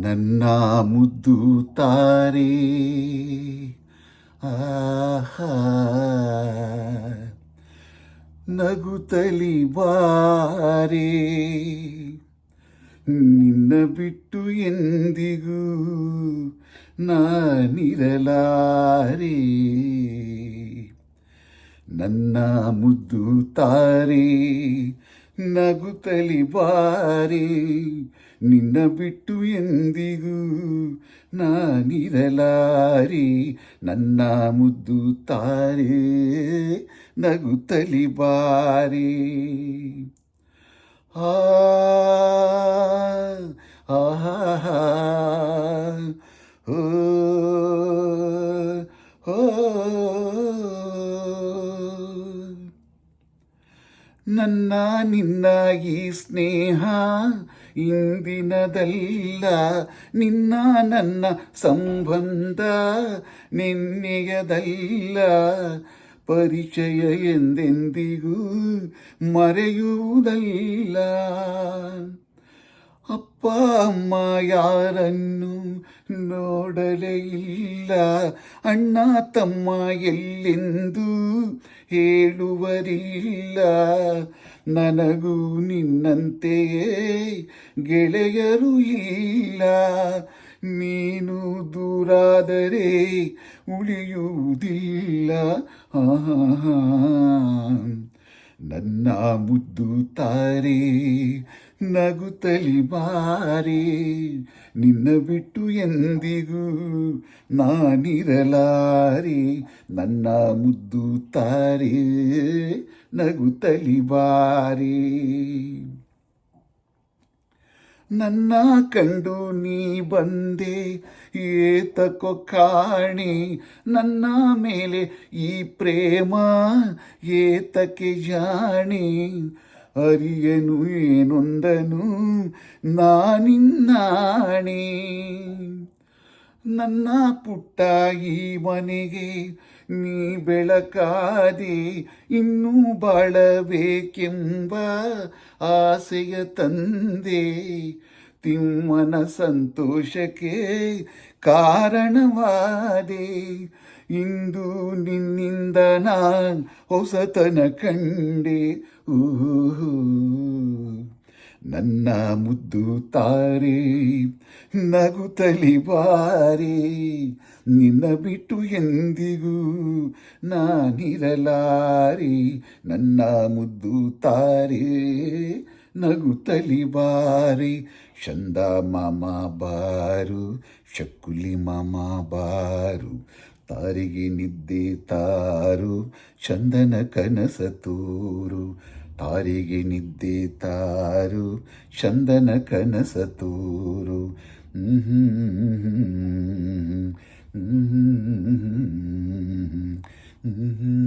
ನನ್ನ ಮುದ್ದು ತಾರೆ. ಆಹಾ. ನಗುತಲಿ ಬಾರೆ. ನಿನ್ನ ಬಿಟ್ಟು ಎಂದಿಗೂ ನಾನಿರಲಾರೆ. ನನ್ನ ಮುದ್ದು ತಾರೆ, ನಗುತಲಿ ಬಾರೆ. ನಿನ್ನ ಬಿಟ್ಟು ಎಂದಿಗೂ ನಾನಿರಲಾರಿ ನನ್ನ ಮುದ್ದು ತಾರೆ ನಗುತ್ತಲಿ ಬಾರಿ ಆ ಹೋ ಓ ನನ್ನ ನಿನ್ನ ಈ ಸ್ನೇಹ ಇಂದಿನದಲ್ಲ. ನಿನ್ನ ನನ್ನ ಸಂಬಂಧ ನಿನ್ನೆಯದಲ್ಲ. ಪರಿಚಯ ಎಂದೆಂದಿಗೂ ಮರೆಯುವುದಲ್ಲ. ಅಪ್ಪ, ಅಮ್ಮ ಯಾರನ್ನು ನೋಡಲೇ ಇಲ್ಲ. ಅಣ್ಣ, ತಮ್ಮ ಎಲ್ಲೆಂದು ಹೇಳುವರಿಲ್ಲ ನನಗೂ ನಿನ್ನಂತೆಯೇ ಗೆಳೆಯರು ಇಲ್ಲ. ನೀನು ದೂರಾದರೆ ಉಳಿಯುವುದಿಲ್ಲ. ನನ್ನ ಮುದ್ದು ತಾರೆ ತಲಿ ಬಾರೆ ನಿನ್ನ ಬಿಟ್ಟು ಎಂದಿಗೂ ನಾನಿರಲಾರೆ. ನನ್ನ ಮುದ್ದು ತಾರೆ ತಲಿ ಬಾರೆ ನನ್ನ ಕಂಡು ನೀ ಬಂದೆ, ಏತಕೋ ಕಾಣಿ. ನನ್ನ ಮೇಲೆ ಈ ಪ್ರೇಮ, ಏತಕ್ಕೆ ಜಾಣಿ. ಅರಿಯನು ಏನೊಂದನು, ನಾನಿನ್ನಾಣೆ. ನನ್ನ ಪುಟ್ಟ ಈ ಮನೆಗೆ ನೀ ಬೆಳಕಾದೆ ಇನ್ನೂ ಬಾಳಬೇಕೆಂಬ ಆಸೆಯ ತಂದೆ. ತಿಮ್ಮನ ಸಂತೋಷಕ್ಕೆ ಕಾರಣವಾದೆ. ಇಂದು ನಿನ್ನಿಂದ ನಾನ್ ಹೊಸತನ ಕಂಡೆ. ಊಹು ನನ್ನ ಮುದ್ದು ತಾರೆ ನಗುತ್ತಲಿ ಬಾರಿ, ನಿನ್ನ ಬಿಟ್ಟು ಎಂದಿಗೂ ನಾನಿರಲಾರೆ. ನನ್ನ ಮುದ್ದು ತಾರೆ ನಗುತ್ತಲಿ ಬಾರಿ ಚಂದ ಮಾಮ ಬಾರು ಶಕ್ಕುಲಿ ಮಾಮ ಬಾರು, ತಾರಿಗೆ ನಿದ್ದೆ ತಾರು, ಚಂದನ ಕನಸ ತೂರು. ತಾರಿಗೆ ನಿದ್ದೆ ತಾರು ಚಂದನ ಕನಸ ತೋರು ಹ್ಮ್